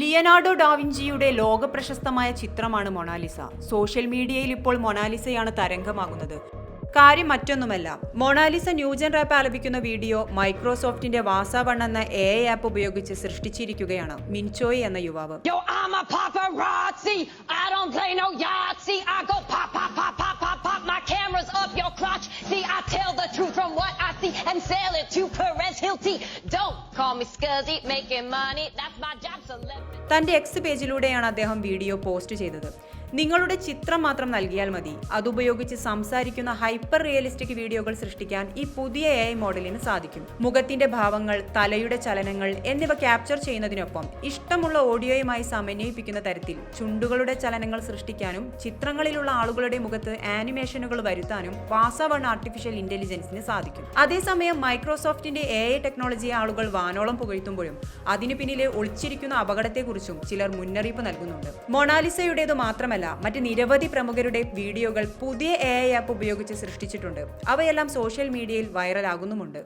Leonardo ഡാവിഞ്ചിയുടെ ലോകപ്രശസ്തമായ ചിത്രമാണ് Mona Lisa. Social മീഡിയയിൽ ഇപ്പോൾ മൊണാലിസയാണ് തരംഗമാകുന്നത്. കാര്യം മറ്റൊന്നുമല്ല Mona Lisa new gen rap ആലപിക്കുന്ന video മൈക്രോസോഫ്റ്റിന്റെ വാസാവൺ എന്ന എ ആപ്പ് ഉപയോഗിച്ച് സൃഷ്ടിച്ചിരിക്കുകയാണ് മിൻചോയ് എന്ന യുവാവ്. See, I tell the truth from what I see and sell it to Perez Hilty. തന്റെ എക്സ് പേജിലൂടെയാണ് അദ്ദേഹം വീഡിയോ പോസ്റ്റ് ചെയ്തത്. നിങ്ങളുടെ ചിത്രം മാത്രം നൽകിയാൽ മതി. അതുപയോഗിച്ച് സംസാരിക്കുന്ന ഹൈപ്പർ റിയലിസ്റ്റിക് വീഡിയോകൾ സൃഷ്ടിക്കാൻ ഈ പുതിയ എ ഐ മോഡലിന് സാധിക്കും. മുഖത്തിന്റെ ഭാവങ്ങൾ തലയുടെ ചലനങ്ങൾ എന്നിവ ക്യാപ്ചർ ചെയ്യുന്നതിനൊപ്പം ഇഷ്ടമുള്ള ഓഡിയോയുമായി സമന്വയിപ്പിക്കുന്ന തരത്തിൽ ചുണ്ടുകളുടെ ചലനങ്ങൾ സൃഷ്ടിക്കാനും ചിത്രങ്ങളിലുള്ള ആളുകളുടെ മുഖത്ത് ആനിമേഷനുകൾ വരുത്താനും വാസവൺ ആർട്ടിഫിഷ്യൽ ഇന്റലിജൻസിന് സാധിക്കും. അതേസമയം മൈക്രോസോഫ്റ്റിന്റെ എ ഐ ടെക്നോളജിയെ ആളുകൾ വാനോളം പുകഴ്ത്തുമ്പോഴും അതിനു പിന്നിലെ ഒളിച്ചിരിക്കുന്ന അപകടത്തെക്കുറിച്ചും ചിലർ മുന്നറിയിപ്പ് നൽകുന്നുണ്ട്. മൊണാലിസയുടേത് മാത്രമല്ല മറ്റ് നിരവധി പ്രമുഖരുടെ വീഡിയോകൾ പുതിയ എ ഐ ആപ്പ് ഉപയോഗിച്ച് സൃഷ്ടിച്ചിട്ടുണ്ട്. അവയെല്ലാം സോഷ്യൽ മീഡിയയിൽ വൈറലാകുന്നുമുണ്ട്